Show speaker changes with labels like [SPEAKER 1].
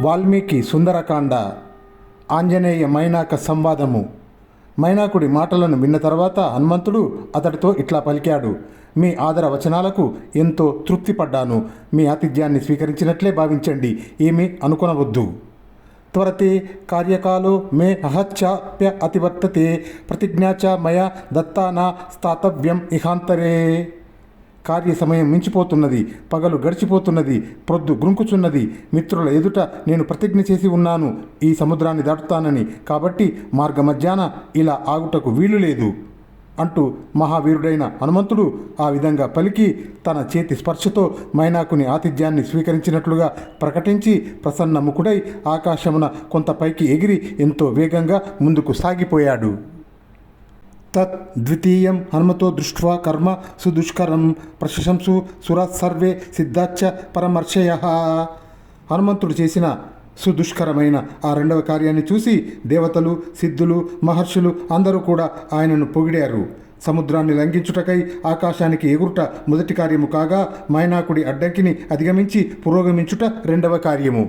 [SPEAKER 1] వాల్మీకి సుందరకాండ ఆంజనేయ మైనాక సంవాదము. మైనాకుడి మాటలను విన్న తర్వాత హనుమంతుడు అతడితో ఇట్లా పలికాడు మీ ఆదర వచనాలకు ఎంతో తృప్తిపడ్డాను మీ ఆతిథ్యాన్ని స్వీకరించినట్లే భావించండి. ఏమీ అనుకొనవద్దు. త్వరతే కార్యకాలో మే అహచ్చాప్య అతివర్తతే ప్రతిజ్ఞాచ మయ మయా దత్తానా స్థాతవ్యం ఇహాంతరే. కార్య సమయం మించిపోతున్నది పగలు గడిచిపోతున్నది ప్రొద్దు గ్రుంకుచున్నది మిత్రుల ఎదుట నేను ప్రతిజ్ఞ చేసి ఉన్నాను ఈ సముద్రాన్ని దాటుతానని. కాబట్టి మార్గ మధ్యాన ఇలా ఆగుటకు వీలు లేదు అంటూ మహావీరుడైన హనుమంతుడు ఆ విధంగా పలికి తన చేతి స్పర్శతో మైనాకుని ఆతిథ్యాన్ని స్వీకరించినట్లుగా ప్రకటించి ప్రసన్నముఖుడై ఆకాశమున కొంత పైకి ఎగిరి ఎంతో వేగంగా ముందుకు సాగిపోయాడు. తత్ ద్వితీయం హనుమతో దృష్ట్వా కర్మ సుదుష్కరం ప్రశంసు సురాత్ సర్వే సిద్ధాచ పరమర్శయ హనుమంతుడు చేసిన సుదుష్కరమైన ఆ రెండవ కార్యాన్ని చూసి దేవతలు సిద్ధులు మహర్షులు అందరూ కూడా ఆయనను పొగిడారు. సముద్రాన్ని లంఘించుటకై ఆకాశానికి ఎగురుట మొదటి కార్యము కాగా మైనాకుడి అడ్డంకిని అధిగమించి పురోగమించుట రెండవ కార్యము.